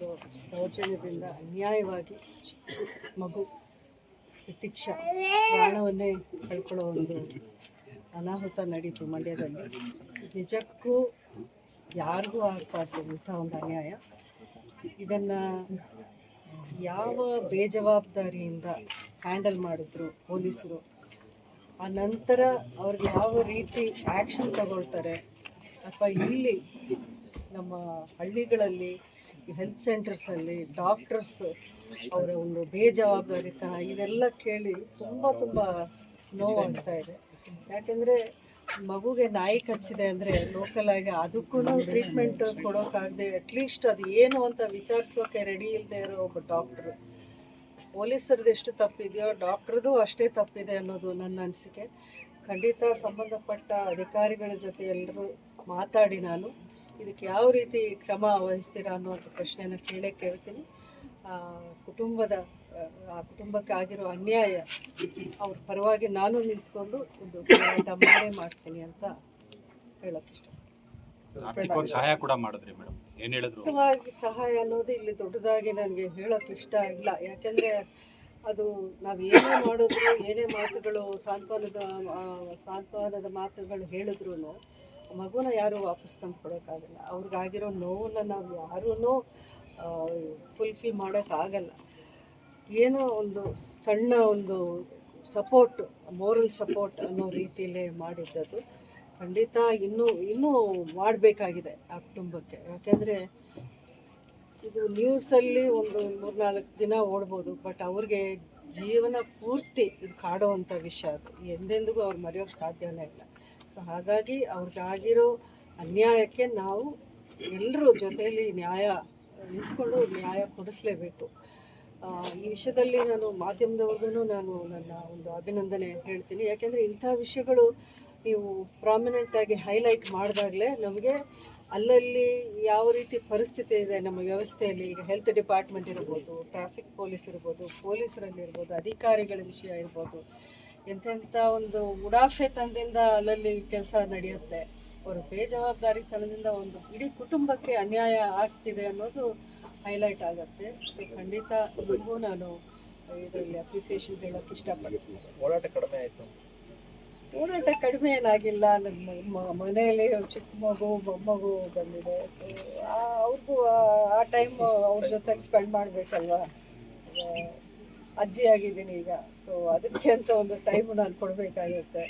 ದೌರ್ಜನ್ಯದಿಂದ ಅನ್ಯಾಯವಾಗಿ ಮಗು ಪ್ರತೀಕ್ಷಾ ಪ್ರಾಣವನ್ನೇ ಕಳ್ಕೊಳ್ಳೋ ಒಂದು ಅನಾಹುತ ನಡೀತು ಮಂಡ್ಯದಲ್ಲಿ. ನಿಜಕ್ಕೂ ಯಾರಿಗೂ ಆಗಬಾರ್ದು ಇಂಥ ಒಂದು ಅನ್ಯಾಯ. ಇದನ್ನು ಯಾವ ಬೇಜವಾಬ್ದಾರಿಯಿಂದ ಹ್ಯಾಂಡಲ್ ಮಾಡಿದ್ರು ಪೊಲೀಸರು? ಆ ನಂತರ ಅವ್ರಿಗೆ ಯಾವ ರೀತಿ ಆ್ಯಕ್ಷನ್ ತಗೊಳ್ತಾರೆ? ಅಥವಾ ಇಲ್ಲಿ ನಮ್ಮ ಹಳ್ಳಿಗಳಲ್ಲಿ ಹೆಲ್ತ್ ಸೆಂಟರ್ಸಲ್ಲಿ ಡಾಕ್ಟರ್ಸ್ ಅವರ ಒಂದು ಬೇಜವಾಬ್ದಾರಿತನ ಇದೆಲ್ಲ ಕೇಳಿ ತುಂಬ ತುಂಬ ನೋವಾಗ್ತಾ ಇದೆ. ಯಾಕೆಂದರೆ ಮಗುಗೆ ನಾಯಿ ಕಚ್ಚಿದೆ ಅಂದರೆ ಲೋಕಲ್ ಆಗಿ ಅದಕ್ಕೂ ಟ್ರೀಟ್ಮೆಂಟ್ ಕೊಡೋಕ್ಕಾಗದೆ ಅಟ್ಲೀಸ್ಟ್ ಅದು ಏನು ಅಂತ ವಿಚಾರಿಸೋಕೆ ರೆಡಿ ಇಲ್ಲದೆ ಇರೋ ಒಬ್ಬ ಡಾಕ್ಟ್ರು ಪೊಲೀಸರದ್ದು ಎಷ್ಟು ತಪ್ಪಿದೆಯೋ ಡಾಕ್ಟ್ರದ್ದು ಅಷ್ಟೇ ತಪ್ಪಿದೆ ಅನ್ನೋದು ನನ್ನ ಅನಿಸಿಕೆ. ಖಂಡಿತ ಸಂಬಂಧಪಟ್ಟ ಅಧಿಕಾರಿಗಳ ಜೊತೆ ಎಲ್ಲರೂ ಮಾತಾಡಿ ನಾನು. ಇದಕ್ಕೆ ಯಾವ ರೀತಿ ಕ್ರಮ ವಹಿಸ್ತೀರಾ ಅನ್ನುವಂಥ ಪ್ರಶ್ನೆಯನ್ನು ಕೇಳೇ ಕೇಳ್ತೀನಿ. ಕುಟುಂಬದ ಆ, ಕುಟುಂಬಕ್ಕೆ ಆಗಿರೋ ಅನ್ಯಾಯ ಅವ್ರ ಪರವಾಗಿ ನಾನು ನಿಂತ್ಕೊಂಡು ಒಂದು ಹೋರಾಟ ಮಾಡೇ ಮಾಡ್ತೀನಿ ಅಂತ ಹೇಳೋಕೆ ಇಷ್ಟ ಸಹಾಯ ಕೂಡ ಮಾಡಿದ್ರಿ ಮೇಡಮ್. ಏನು ಹೇಳಿದ್ರು? ಸಹಾಯ ಅನ್ನೋದು ಇಲ್ಲಿ ದೊಡ್ಡದಾಗಿ ನನಗೆ ಹೇಳೋಕೆ ಇಷ್ಟ ಇಲ್ಲ. ಯಾಕೆಂದರೆ ಅದು ನಾವು ಏನೇ ಮಾಡಿದ್ರು ಏನೇ ಮಾತುಗಳು ಸಾಂತ್ವನದ ಸಾಂತ್ವನದ ಮಾತುಗಳು ಹೇಳಿದ್ರು ಮಗುನ ಯಾರೂ ವಾಪಸ್ ತಂದು ಕೊಡೋಕ್ಕಾಗಲ್ಲ ಅವ್ರಿಗಾಗಿರೋ ನೋವನ್ನ ನಾವು ಯಾರೂ ಫುಲ್ಫಿಲ್ ಮಾಡೋಕ್ಕಾಗಲ್ಲ. ಏನೋ ಒಂದು ಸಣ್ಣ ಒಂದು ಸಪೋರ್ಟ್ ಮೋರಲ್ ಸಪೋರ್ಟ್ ಅನ್ನೋ ರೀತಿಯಲ್ಲೇ ಮಾಡಿದ್ದದು ಖಂಡಿತ ಇನ್ನೂ ಇನ್ನೂ ಮಾಡಬೇಕಾಗಿದೆ ಆ ಕುಟುಂಬಕ್ಕೆ. ಯಾಕೆಂದರೆ ಇದು ನ್ಯೂಸಲ್ಲಿ ಒಂದು ಮೂರ್ನಾಲ್ಕು ದಿನ ಓಡ್ಬೋದು ಬಟ್ ಅವ್ರಿಗೆ ಜೀವನ ಪೂರ್ತಿ ಇದು ಕಾಡೋವಂಥ ವಿಷಯ ಅದು. ಎಂದೆಂದಿಗೂ ಅವ್ರು ಮರೆಯೋಕ್ಕೆ ಸಾಧ್ಯವೇ ಇಲ್ಲ. ಸೊ ಹಾಗಾಗಿ ಅವ್ರಿಗಾಗಿರೋ ಅನ್ಯಾಯಕ್ಕೆ ನಾವು ಎಲ್ಲರೂ ಜೊತೆಯಲ್ಲಿ ನ್ಯಾಯ, ನಿಂತ್ಕೊಂಡು ನ್ಯಾಯ ಕೊಡಿಸ್ಲೇಬೇಕು. ಈ ವಿಷಯದಲ್ಲಿ ನಾನು ಮಾಧ್ಯಮದವ್ರಿಗೂ ನಾನು ನನ್ನ ಒಂದು ಅಭಿನಂದನೆ ಹೇಳ್ತೀನಿ. ಯಾಕೆಂದರೆ ಇಂಥ ವಿಷಯಗಳು ನೀವು ಪ್ರಾಮಿನೆಂಟಾಗಿ ಹೈಲೈಟ್ ಮಾಡಿದಾಗಲೇ ನಮಗೆ ಅಲ್ಲಲ್ಲಿ ಯಾವ ರೀತಿ ಪರಿಸ್ಥಿತಿ ಇದೆ, ನಮ್ಮ ವ್ಯವಸ್ಥೆಯಲ್ಲಿ, ಈಗ ಹೆಲ್ತ್ ಡಿಪಾರ್ಟ್ಮೆಂಟ್ ಇರ್ಬೋದು ಟ್ರಾಫಿಕ್ ಪೊಲೀಸ್ ಇರ್ಬೋದು ಪೊಲೀಸರಲ್ಲಿ ಇರ್ಬೋದು, ಅಧಿಕಾರಿಗಳ ವಿಷಯ ಇರ್ಬೋದು ಎಂತೆಂಥ ಒಂದು ಉಡಾಫೆ ತಂದಿಂದ ಅಲ್ಲಲ್ಲಿ ಕೆಲಸ ನಡೆಯುತ್ತೆ. ಅವರು ಬೇಜವಾಬ್ದಾರಿತನದಿಂದ ಒಂದು ಇಡೀ ಕುಟುಂಬಕ್ಕೆ ಅನ್ಯಾಯ ಆಗ್ತಿದೆ ಅನ್ನೋದು ಹೈಲೈಟ್ ಆಗುತ್ತೆ. ಸೊ ಖಂಡಿತ ನಿಮಗೂ ನಾನು ಇದರಲ್ಲಿ ಅಪ್ರಿಸಿಯೇಷನ್ ಹೇಳೋಕೆ ಇಷ್ಟಪಡ್ತೀನಿ. ಓಡಾಟ ಕಡಿಮೆ ಆಯಿತು. ಹೋರಾಟ ಕಡಿಮೆ ಏನಾಗಿಲ್ಲ. ನಮ್ಮ ಮನೆಯಲ್ಲಿ ಚಿಕ್ಕ ಮಗು ಮೊಮ್ಮಗು ಬಂದಿದೆ. ಸೊ ಅವ್ರಿಗೂ ಆ- ಆ ಟೈಮ್ ಅವ್ರ ಜೊತೆಗೆ ಸ್ಪೆಂಡ್ ಮಾಡಬೇಕಲ್ವಾ? ಅಜ್ಜಿ ಆಗಿದ್ದೀನಿ ಈಗ. ಸೊ ಅದಕ್ಕೆ ಅಂತ ಒಂದು ಟೈಮ್ ನಾನು ಕೊಡಬೇಕಾಗುತ್ತೆ.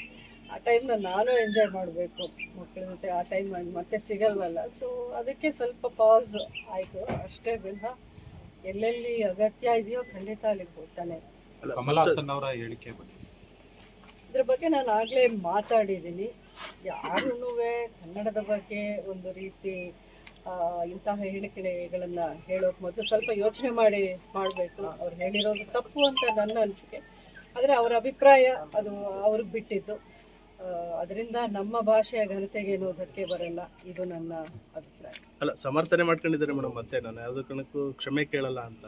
ಆ ಟೈಮ್ನ ನಾನು ಎಂಜಾಯ್ ಮಾಡಬೇಕು ಮಕ್ಕಳ ಜೊತೆ. ಆ ಟೈಮ್ ನನಗೆ ಮತ್ತೆ ಸಿಗಲ್ವಲ್ಲ. ಸೊ ಅದಕ್ಕೆ ಸ್ವಲ್ಪ ಪಾಸ್ ಆಯಿತು. ಅಷ್ಟೇ ವಿನಃ ಎಲ್ಲೆಲ್ಲಿ ಅಗತ್ಯ ಇದೆಯೋ ಖಂಡಿತ ಅಲ್ಲಿಗೆ ಹೋಗ್ತಾನೆ. ಅವರ ಹೇಳಿಕೆ ಬಗ್ಗೆ. ಇದ್ರ ಬಗ್ಗೆ ನಾನು ಆಗಲೇ ಮಾತಾಡಿದ್ದೀನಿ. ಯಾರೂ ಕನ್ನಡದ ಬಗ್ಗೆ ಒಂದು ರೀತಿ ಇಂತಹ ಹೇಳಿಕೆಗಳನ್ನು ಹೇಳೋಕೆ ಮೊದಲು ಸ್ವಲ್ಪ ಯೋಚನೆ ಮಾಡಿ ಮಾಡಬೇಕು. ಅವ್ರು ಹೇಳಿರೋದು ತಪ್ಪು ಅಂತ ನನ್ನ ಅನಿಸಿಕೆ. ಆದರೆ ಅವರ ಅಭಿಪ್ರಾಯ ಅದು ಅವ್ರಿಗೆ ಬಿಟ್ಟಿದ್ದು. ಅದರಿಂದ ನಮ್ಮ ಭಾಷೆಯ ಘನತೆಗೆ ಏನೋ ಧಕ್ಕೆ ಬರಲ್ಲ. ಇದು ನನ್ನ ಅಭಿಪ್ರಾಯ. ಅಲ್ಲ ಸಮರ್ಥನೆ ಮಾಡ್ಕೊಂಡಿದ್ದಾರೆ ಮೇಡಮ್ ಮತ್ತೆ ನಾನು. ಯಾವುದೇ ಕಣಕ್ಕೂ ಕ್ಷಮೆ ಕೇಳಲ್ಲ ಅಂತ.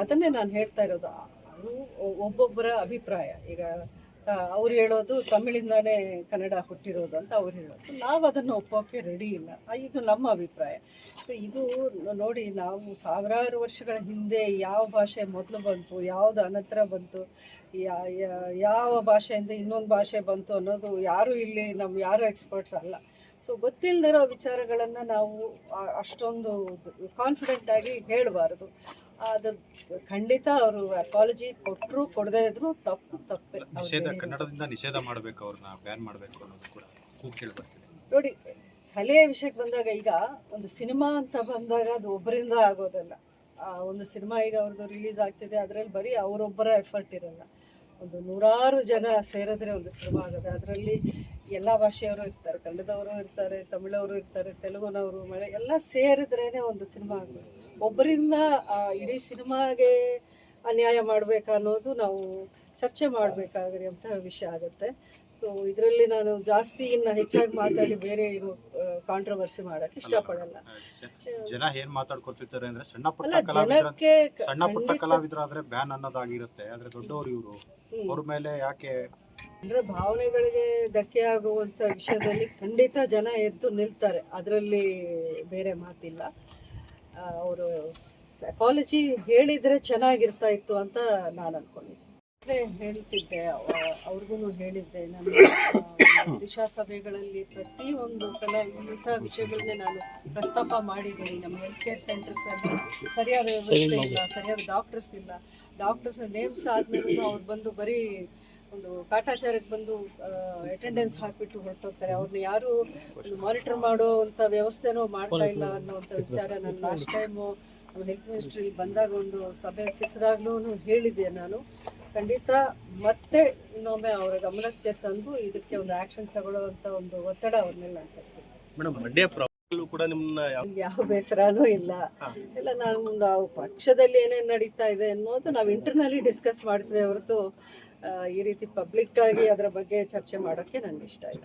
ಅದನ್ನೇ ನಾನು ಹೇಳ್ತಾ ಇರೋದು. ಅದು ಒಬ್ಬೊಬ್ಬರ ಅಭಿಪ್ರಾಯ. ಈಗ ಅವ್ರು ಹೇಳೋದು ತಮಿಳಿಂದಾನೇ ಕನ್ನಡ ಹುಟ್ಟಿರೋದು ಅಂತ ಅವ್ರು ಹೇಳೋದು. ನಾವು ಅದನ್ನು ಒಪ್ಪೋಕೆ ರೆಡಿ ಇಲ್ಲ. ಇದು ನಮ್ಮ ಅಭಿಪ್ರಾಯ. ಸೊ ಇದು ನೋಡಿ, ನಾವು ಸಾವಿರಾರು ವರ್ಷಗಳ ಹಿಂದೆ ಯಾವ ಭಾಷೆ ಮೊದಲು ಬಂತು, ಯಾವುದು ಅನಂತರ ಬಂತು ಯಾವ ಭಾಷೆಯಿಂದ ಇನ್ನೊಂದು ಭಾಷೆ ಬಂತು ಅನ್ನೋದು ಯಾರು ಇಲ್ಲಿ ನಮ್ಮ ಯಾರು ಎಕ್ಸ್ಪರ್ಟ್ಸ್ ಅಲ್ಲ. ಸೊ ಗೊತ್ತಿಲ್ಲದಿರೋ ವಿಚಾರಗಳನ್ನು ನಾವು ಅಷ್ಟೊಂದು ಕಾನ್ಫಿಡೆಂಟ್ ಆಗಿ ಹೇಳಬಾರ್ದು. ಅದು ಖಂಡಿತ ಅವರು ಅಪಾಲಜಿ ಕೊಟ್ಟರು ಕೊಡದೇ ಇದ್ರು ತಪ್ಪು ತಪ್ಪೆ. ನಿಷೇಧ ಕನ್ನಡದಿಂದ ನಿಷೇಧ ಮಾಡಬೇಕು ಅವ್ರನ್ನ ಬ್ಯಾನ್ ಮಾಡಬೇಕು ಅನ್ನೋದು ಕೂಡ ಕೂಗ್ ನೋಡಿ ಕಲೆಯ ವಿಷಯಕ್ಕೆ ಬಂದಾಗ ಈಗ ಒಂದು ಸಿನಿಮಾ ಅಂತ ಬಂದಾಗ ಅದು ಒಬ್ಬರಿಂದ ಆಗೋದಲ್ಲ. ಒಂದು ಸಿನಿಮಾ ಈಗ ಅವ್ರದ್ದು ರಿಲೀಸ್ ಆಗ್ತಿದೆ ಅದರಲ್ಲಿ ಬರೀ ಅವರೊಬ್ಬರ ಎಫರ್ಟ್ ಇರಲ್ಲ. ಒಂದು ನೂರಾರು ಜನ ಸೇರಿದ್ರೆ ಒಂದು ಸಿನಿಮಾ ಆಗುತ್ತೆ. ಅದರಲ್ಲಿ ಎಲ್ಲ ಭಾಷೆಯವರು ಇರ್ತಾರೆ ಕನ್ನಡದವರು ಇರ್ತಾರೆ ತಮಿಳವರು ಇರ್ತಾರೆ ತೆಲುಗುನವರು ಮಳೆ ಎಲ್ಲ ಸೇರಿದ್ರೇ ಒಂದು ಸಿನಿಮಾ ಆಗಬೇಕು. ಒಬ್ಬರಿಂದ ಇಡೀ ಸಿನಿಮಾಗೆ ಅನ್ಯಾಯ ಅನ್ನೋದು ನಾವು ಚರ್ಚೆ ಮಾಡಬೇಕಾಗಿರುವಂಥ ವಿಷಯ ಆಗುತ್ತೆ. ಸೊ ಇದರಲ್ಲಿ ನಾನು ಜಾಸ್ತಿ ಇನ್ನು ಹೆಚ್ಚಾಗಿ ಮಾತಾಡಿ ಬೇರೆ ಏನು ಕಾಂಟ್ರವರ್ಸಿ ಮಾಡಕ್ಕೆ ಇಷ್ಟಪಡಲ್ಲ. ಜನ ಏನು ಮಾತಾಡ್ಕೊತಿರ್ತಾರೆ ಅಂದ್ರೆ ಸಣ್ಣ ಪುಟ್ಟ ಜನಕ್ಕೆ ಸಣ್ಣ ಪುಟ್ಟ ಕಲಾವಿದರಾದ್ರೆ ಬ್ಯಾನ್ ಅನ್ನೋದಾಗಿರುತ್ತೆ ಆದ್ರೆ ದೊಡ್ಡವರು ಇವರು. ಅವ್ರ ಮೇಲೆ ಯಾಕೆ ಅಂದ್ರೆ ಭಾವನೆಗಳಿಗೆ ಧಕ್ಕೆ ಆಗುವಂತ ವಿಷಯದಲ್ಲಿ ಖಂಡಿತ ಜನ ಎದ್ದು ನಿಲ್ತಾರೆ. ಅದರಲ್ಲಿ ಬೇರೆ ಮಾತಿಲ್ಲ. ಅವರು ಸೈಕಾಲಜಿ ಹೇಳಿದ್ರೆ ಚೆನ್ನಾಗಿರ್ತಾ ಇತ್ತು ಅಂತ ನಾನು ಅನ್ಕೊಂಡಿದ್ದೆ ಹೇಳ್ತಿದ್ದೆ ಅವ್ರಿಗೂ ಹೇಳಿದ್ದೆ, ನಾನು ದಿಶಾ ಸಭೆಗಳಲ್ಲಿ ಪ್ರತಿ ಒಂದು ಸಲ ಇಂಥ ವಿಷಯಗಳನ್ನೇ ನಾನು ಪ್ರಸ್ತಾಪ ಮಾಡಿದ್ದೀನಿ. ನಮ್ಮ ಹೆಲ್ತ್ ಕೇರ್ ಸೆಂಟರ್ಸಲ್ಲಿ ಸರಿಯಾದ ವ್ಯವಸ್ಥೆ ಇಲ್ಲ, ಸರಿಯಾದ ಡಾಕ್ಟರ್ಸ್ ಇಲ್ಲ. ಡಾಕ್ಟರ್ಸ್ ನೇಮ್ಸ್ ಆದ್ಮೇಲೆ ಅವ್ರು ಬಂದು ಬರೀ ಒಂದು ಕಾಟಾಚಾರಕ್ಕೆ ಬಂದು ಅಟೆಂಡೆನ್ಸ್ ಹಾಕಿಬಿಟ್ಟು ಹೊರಟೋಗ್ತಾರೆ. ಅವ್ರನ್ನ ಯಾರು ಮಾನಿಟರ್ ಮಾಡೋ ಅಂತ ವ್ಯವಸ್ಥೆನೂ ಮಾಡ್ತಾ ಇಲ್ಲ ಅನ್ನೋವಂಥ ವಿಚಾರ ನಾನು ಲಾಸ್ಟ್ ಟೈಮು ನಮ್ಮ ಹೆಲ್ತ್ ಮಿನಿಸ್ಟ್ರಿ ಬಂದಾಗ ಒಂದು ಸಭೆ ಸಿಕ್ಕಿದಾಗ್ಲೂ ಹೇಳಿದ್ದೆ ನಾನು. ಖಂಡಿತ ಮತ್ತೆ ಇನ್ನೊಮ್ಮೆ ಅವರ ಗಮನಕ್ಕೆ ತಂದು ಇದಕ್ಕೆ ಒಂದು ಆ್ಯಕ್ಷನ್ ತಗೊಳ್ಳೋವಂಥ ಒಂದು ಒತ್ತಡ ಅವ್ರನ್ನೆಲ್ಲ ಯಾವ ಬೇಸರನೂ ಇಲ್ಲ. ಎಲ್ಲ ನಾವು ನಾವು ಪಕ್ಷದಲ್ಲಿ ಏನೇನು ನಡೀತಾ ಇದೆ ಅನ್ನೋದು ನಾವು ಇಂಟರ್ನಲಿ ಡಿಸ್ಕಸ್ ಮಾಡ್ತೀವಿ ಹೊರತು ಈ ರೀತಿ ಪಬ್ಲಿಕ್ ಆಗಿ ಅದರ ಬಗ್ಗೆ ಚರ್ಚೆ ಮಾಡೋಕ್ಕೆ ನನಗೆ ಇಷ್ಟ ಇಲ್ಲ.